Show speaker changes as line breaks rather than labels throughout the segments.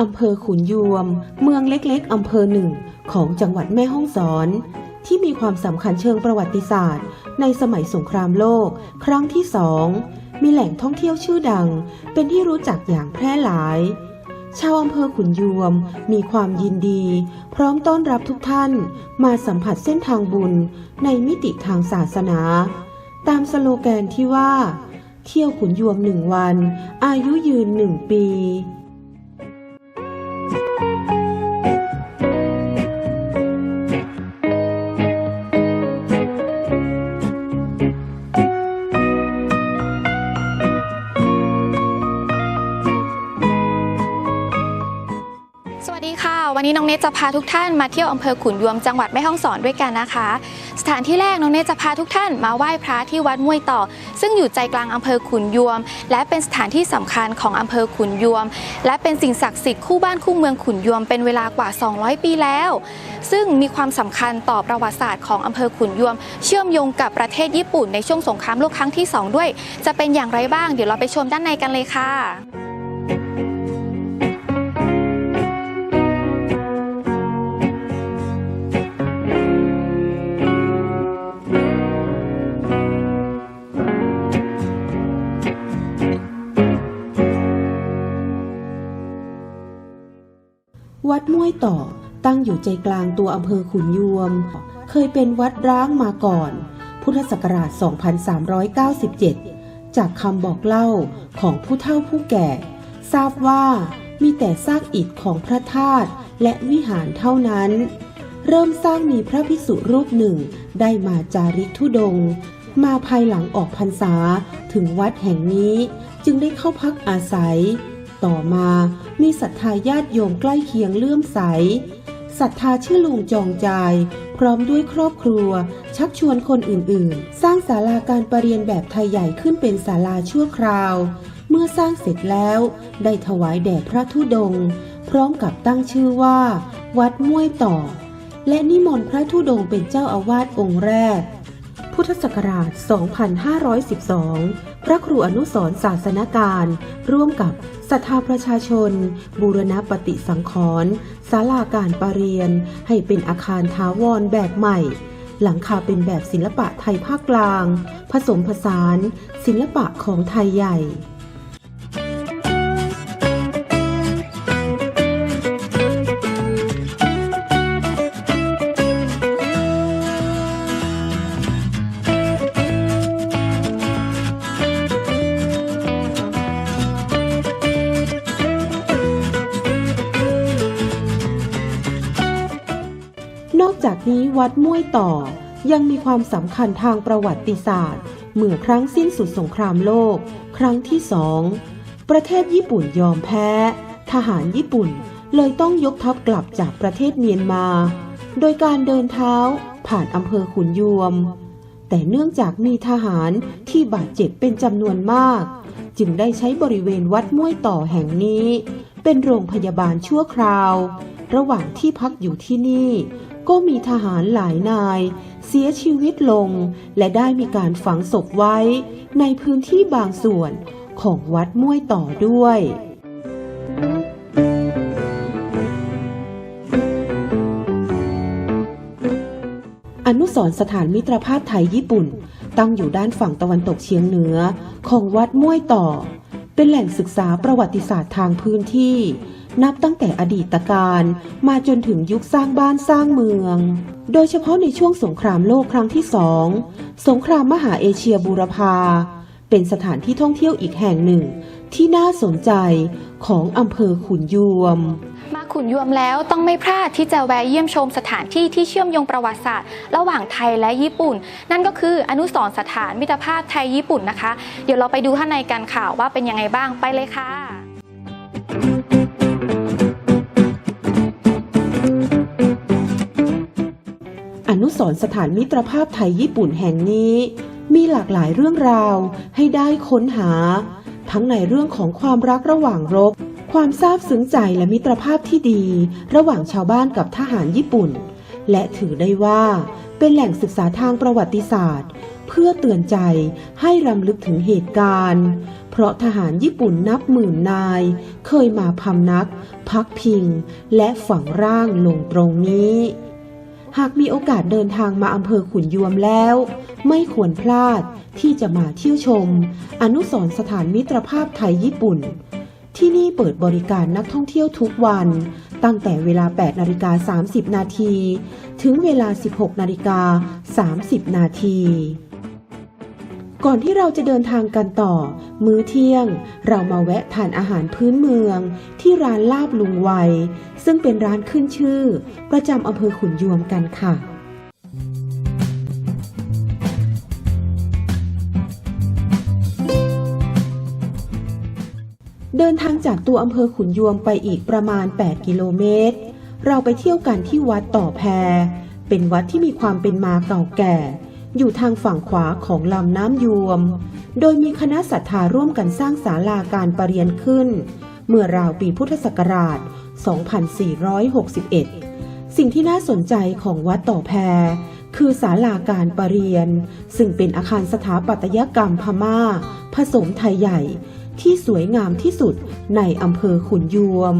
อำเภอขุนยวม เมืองเล็กๆอำเภอหนึ่งของจังหวัดแม่ฮ่องสอน ที่มีความสำคัญเชิงประวัติศาสตร์ ในสมัยสงครามโลก ครั้งที่สองมีแหล่งท่องเที่ยวชื่อดัง เป็นที่รู้จักอย่างแพร่หลาย ชาวอำเภอขุนยวมมีความยินดี พร้อมต้อนรับทุกท่าน มาสัมผัสเส้นทางบุญในมิติทางศาสนา ตามสโลแกนที่ว่า เที่ยวขุนยวมหนึ่งวัน อายุยืนหนึ่งปี
วันนี้น้องเนตจะพาทุกท่านมาเที่ยวอำเภอขุนยวมจังหวัดแม่ฮ่องสอนด้วยกันนะคะ สถานที่แรกน้องเนตจะพาทุกท่านมาไหว้พระที่วัดมวยต่อ ซึ่งอยู่ใจกลางอำเภอขุนยวม และเป็นสถานที่สำคัญของอำเภอขุนยวม และเป็นสิ่งศักดิ์สิทธิ์คู่บ้านคู่เมืองขุนยวมเป็นเวลากว่า 200 ปีแล้ว ซึ่งมีความสำคัญต่อประวัติศาสตร์ของอำเภอขุนยวม เชื่อมโยงกับประเทศญี่ปุ่นในช่วงสงครามโลกครั้งที่สองด้วย จะเป็นอย่างไรบ้างเดี๋ยวเราไปชมด้านในกันเลยค่ะ
ม่วยต่อ ตั้งอยู่ใจกลางตัวอำเภอขุนยวม เคยเป็นวัดร้างมาก่อน พุทธศักราช 2397 จากคำบอกเล่าของผู้เฒ่าผู้แก่ ทราบว่ามีแต่ซากอิฐของพระธาตุและวิหารเท่านั้น เริ่มสร้างมีพระภิกษุรูปหนึ่งได้มาจาริกธุดง มาภายหลังออกพรรษาถึงวัดแห่งนี้จึงได้เข้าพักอาศัย ต่อมา มีศรัทธาญาติโยมใกล้เคียงเลื่อมใสศรัทธาชื่อลุงจองใจ พร้อมด้วยครอบครัว ชักชวนคนอื่นๆ สร้างศาลาการประเรียนแบบไทยใหญ่ขึ้นเป็นศาลาชั่วคราว เมื่อสร้างเสร็จแล้ว ได้ถวายแด่พระธุดง พร้อมกับตั้งชื่อว่า วัดม่วยต่อ และนิมนต์พระธุดงเป็นเจ้าอาวาสองค์แรก พุทธศักราช 2512 พระครูอนุสรศาสนการ ร่วมกับศรัทธาประชาชน บูรณปฏิสังขรณ์ศาลาการประเรียน ให้เป็นอาคารทาวรแบบใหม่ หลังคาเป็นแบบศิลปะไทยภาคกลาง ผสมผสาน ศิลปะของไทยใหญ่ จากนี้วัดม่วยต่อ ยังมีความสำคัญทางประวัติศาสตร์ เมื่อครั้งสิ้นสุดสงครามโลก ครั้งที่สอง ประเทศญี่ปุ่นยอมแพ้ ทหารญี่ปุ่นเลยต้องยกทัพกลับจากประเทศเมียนมา โดยการเดินเท้าผ่านอำเภอขุนยวม แต่เนื่องจากมีทหารที่บาดเจ็บเป็นจำนวนมาก จึงได้ใช้บริเวณวัดม่วยต่อแห่งนี้ เป็นโรงพยาบาลชั่วคราว ระหว่างที่พักอยู่ที่นี่ ก็มีทหารหลายนาย เสียชีวิตลง และได้มีการฝังศพไว้ ในพื้นที่บางส่วนของวัดม่วยต่อด้วยอนุสรณ์สถานมิตรภาพไทยญี่ปุ่น ตั้งอยู่ด้านฝั่งตะวันตกเฉียงเหนือ ของวัดม่วยต่อ เป็นแหล่งศึกษาประวัติศาสตร์ทางพื้นที่ นับตั้งแต่อดีตการมาจนถึงยุคสร้างบ้านสร้างเมือง โดยเฉพาะในช่วงสงครามโลกครั้งที่สอง สงครามมหาเอเชียบูรพา เป็นสถานที่ท่องเที่ยวอีกแห่งหนึ่ง ที่น่าสนใจของอำเภอขุนยวม
มาขุนยวมแล้วต้องไม่พลาดที่จะแวะเยี่ยมชมสถานที่ที่เชื่อมโยงประวัติศาสตร์ ระหว่างไทยและญี่ปุ่น นั่นก็คืออนุสรสถานมิตรภาพไทยญี่ปุ่นนะคะ เดี๋ยวเราไปดูข้างในกันค่ะว่าเป็นยังไงบ้างไปเลยค่ะ
นุสรสถานมิตรภาพไทยญี่ปุ่นแห่งนี้ มีหลากหลายเรื่องราวให้ได้ค้นหา ทั้งในเรื่องของความรักระหว่างรบ ความซาบซึ้งใจและมิตรภาพที่ดี ระหว่างชาวบ้านกับทหารญี่ปุ่น และถือได้ว่าเป็นแหล่งศึกษาทางประวัติศาสตร์ เพื่อเตือนใจให้รำลึกถึงเหตุการณ์ เพราะทหารญี่ปุ่นนับหมื่นนาย เคยมาพำนัก พักพิง และฝังร่างลงตรงนี้ หากมีโอกาสเดินทางมาอำเภอขุนยวมแล้ว ไม่ควรพลาดที่จะมาเที่ยวชม อนุสรสถานมิตรภาพไทยญี่ปุ่น ที่นี่เปิดบริการนักท่องเที่ยวทุกวัน ตั้งแต่เวลา 8 นาฬิกา 30 นาที ถึงเวลา 16 นาฬิกา 30 นาที ก่อนที่เราจะเดินทางกันต่อ มื้อเที่ยง เรามาแวะทานอาหารพื้นเมือง ที่ร้านลาบลุงไวซึ่งเป็นร้านขึ้นชื่อ ประจำอำเภอขุนยวมกันค่ะเดินทางจากตัวอำเภอขุนยวมไปอีกประมาณ 8 กิโลเมตร เราไปเที่ยวกันที่วัดต่อแพ เป็นวัดที่มีความเป็นมาเก่าแก่ อยู่ทางฝั่งขวาของลำน้ำยวม โดยมีคณะศรัทธาร่วมกันสร้างศาลาการประเรียนขึ้น เมื่อราวปีพุทธศักราช 2461 สิ่งที่น่าสนใจของวัดต่อแพคือศาลาการประเรียน ซึ่งเป็นอาคารสถาปัตยกรรมพม่า ผสมไทยใหญ่ ที่สวยงามที่สุดในอำเภอขุนยวม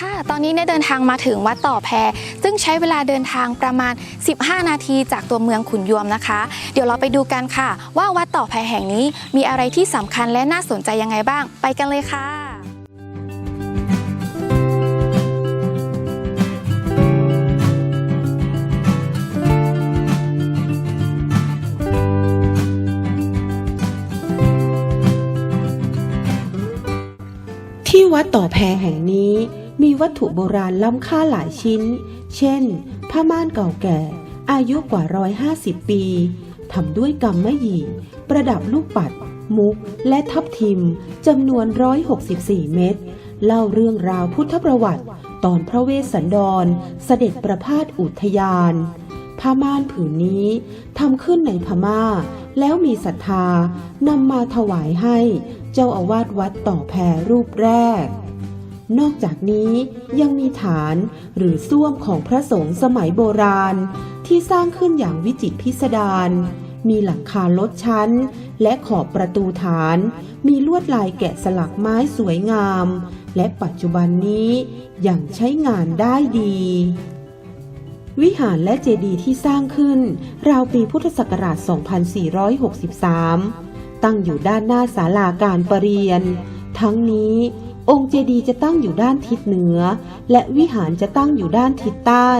ค่ะ ตอนนี้เนี่ยเดินทางมาถึงวัดต่อแพซึ่งใช้เวลาเดินทางประมาณ 15 นาทีจากตัวเมืองขุนยวมนะคะ เดี๋ยวเราไปดูกันค่ะ ว่าวัดต่อแพแห่งนี้มีอะไรที่สำคัญและน่าสนใจยังไงบ้าง ไปกันเลยค่ะ
ที่วัดต่อแพแห่งนี้มีวัตถุโบราณล้ำค่าหลายชิ้น เช่น ผ้าม่านเก่าแก่ อายุกว่า 150 ปีทำด้วยกำมะหยี่ ประดับลูกปัด มุก และทับทิมจำนวน 164 เม็ด เล่าเรื่องราวพุทธประวัติ ตอนพระเวสสันดร เสด็จประพาสอุทยาน ผ้าม่านผืนนี้ทำขึ้นในพม่า แล้วมีศรัทธานำมาถวายให้เจ้าอาวาสวัดต่อแพรรูปแรก นอกจากนี้ยังมีฐานหรือส้วมของพระสงฆ์สมัยโบราณ ที่สร้างขึ้นอย่างวิจิตรพิสดารมีหลังคาลดชั้น และขอบประตูฐาน มีลวดลายแกะสลักไม้สวยงาม และปัจจุบันนี้ยังใช้งานได้ดี วิหารและเจดีย์ที่สร้างขึ้น ราวปีพุทธศักราช 2463 ตั้งอยู่ด้านหน้าศาลาการประเรียน ทั้งนี้ องค์เจดีย์จะตั้งอยู่ด้านทิศเหนือ และวิหารจะตั้งอยู่ด้านทิศใต้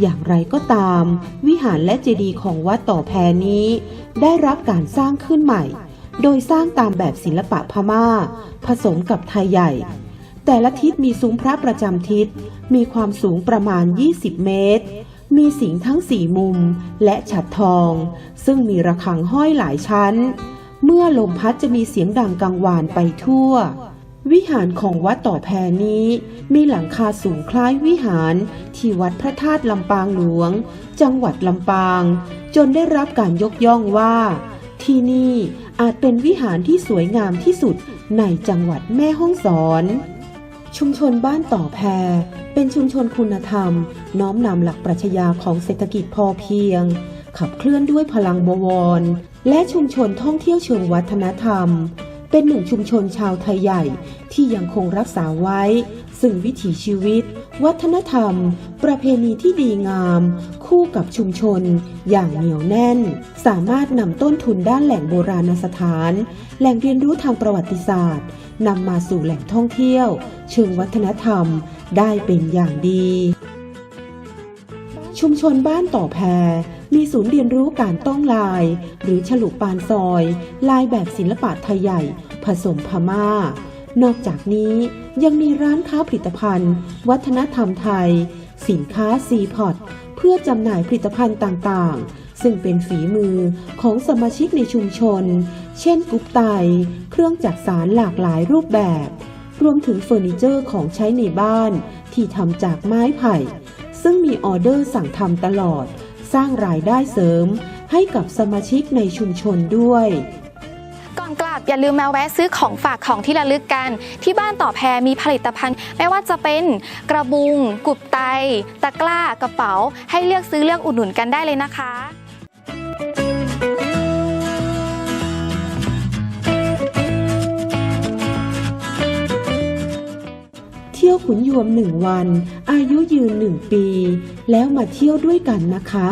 อย่างไรก็ตาม วิหารและเจดีย์ของวัดต่อแพนี้ ได้รับการสร้างขึ้นใหม่ โดยสร้างตามแบบศิลปะพม่า ผสมกับไทยใหญ่แต่ละทิศมีซุ้มพระประจำทิศ มีความสูงประมาณ 20 เมตร มีสิงห์ทั้งสี่มุมและฉัดทอง ซึ่งมีระฆังห้อยหลายชั้น เมื่อลมพัดจะมีเสียงดังกังวานไปทั่ว วิหารของวัดต่อแพนี้ มีหลังคาสูงคล้ายวิหารที่วัดพระธาตุลำปางหลวง จังหวัดลำปาง จนได้รับการยกย่องว่า ที่นี่อาจเป็นวิหารที่สวยงามที่สุดในจังหวัดแม่ฮ่องสอน ชุมชนบ้านต่อแพเป็นชุมชนคุณธรรม น้อมนำหลักปรัชญาของเศรษฐกิจพอเพียง ขับเคลื่อนด้วยพลังบวร และชุมชนท่องเที่ยวเชิงวัฒนธรรม เป็นหนึ่งชุมชนชาวไทยใหญ่ที่ยังคงรักษาไว้ ซึ่งวิถีชีวิต วัฒนธรรม ประเพณีที่ดีงาม คู่กับชุมชน อย่างเหนียวแน่น สามารถนำต้นทุนด้านแหล่งโบราณสถาน แหล่งเรียนรู้ทางประวัติศาสตร์นำมาสู่แหล่งท่องเที่ยว เชิงวัฒนธรรมได้เป็นอย่างดี ชุมชนบ้านต่อแพ มีศูนย์เรียนรู้การต้องลาย หรือฉลุปานซอย ลายแบบศิลปะไทยใหญ่ ผสมพม่า นอกจากนี้ยังมีร้านค้าผลิตภัณฑ์ วัฒนธรรมไทย สินค้าซีพอตเพื่อจำหน่ายผลิตภัณฑ์ต่างๆ ซึ่งเป็นฝีมือของสมาชิกในชุมชน เช่นกุ๊ปไต เครื่องจักสารหลากหลายรูปแบบ รวมถึงเฟอร์นิเจอร์ของใช้ในบ้านที่ทำจากไม้ไผ่ ซึ่งมีออเดอร์สั่งทำตลอด สร้างรายได้เสริม ให้กับสมาชิกในชุมชนด้วย
ก่อนกลับอย่าลืมมาแวะซื้อของฝากของที่ระลึกกัน ที่บ้านต่อแพรมีผลิตภัณฑ์ ไม่ว่าจะเป็นกระบุง กุบไต ตะกร้า กระเป๋า ให้เลือกซื้อเลือกอุดหนุนกันได้เลยนะคะ
ที่ยวขุนยวมหนึ่งวัน อายุยืนหนึ่งปี แล้วมาเที่ยวด้วยกันนะคะ